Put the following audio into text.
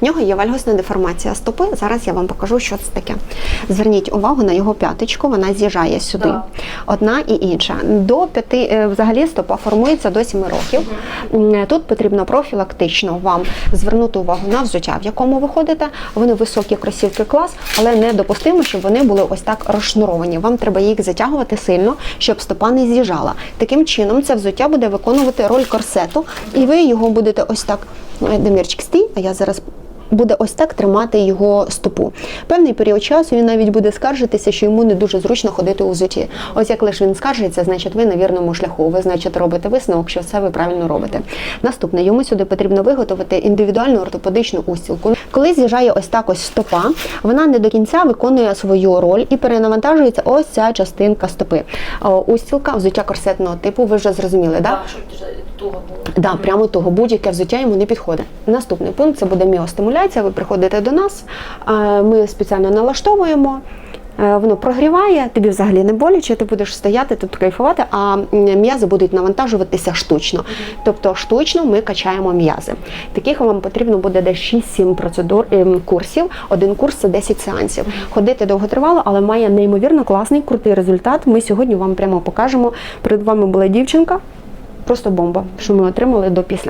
В нього є вальгосна деформація стопи. Зараз я вам покажу, що це таке. Зверніть увагу на його п'яточку, вона з'їжджає сюди. Да. Одна і інша. До п'яти е, взагалі стопа формується до 7 років. Тут потрібно профілактично вам звернути увагу на взуття, в якому ви ходите. Вони високі кросівки клас, але недопустимо, щоб вони були ось так розшнуровані. Вам треба їх затягувати сильно, щоб стопа не з'їжджала. Таким чином, це взуття буде виконувати роль корсету, і ви його будете ось так. Ну, Демірчик, стій, а я зараз буде ось так тримати його стопу. Певний період часу він навіть буде скаржитися, що йому не дуже зручно ходити у взуті. Ось як лише він скаржиться, значить ви на вірному шляху. Ви, значить, робите висновок, що все ви правильно робите. Наступне, йому сюди потрібно виготовити індивідуальну ортопедичну устілку. Коли з'їжджає ось так ось стопа, вона не до кінця виконує свою роль і перенавантажується ось ця частинка стопи. Устілка, взуття корсетного типу, ви вже зрозуміли, так? Дуже туго було. Да, прямо того будь-яке взуття йому не підходить. Наступний пункт це буде міостимуляція. Ви приходите до нас, ми спеціально налаштовуємо. е, Воно прогріває, тобі взагалі не боляче, ти будеш стояти тут кайфувати, а м'язи будуть навантажуватися штучно. Тобто штучно ми качаємо м'язи. Таких вам потрібно буде десь 6-7 процедур ем, курсів. Один курс це 10 сеансів. Ходити довготривало, але має неймовірно класний крутий результат. Ми сьогодні вам прямо покажемо. Перед вами була дівчинка. Просто бомба, що ми отримали до після.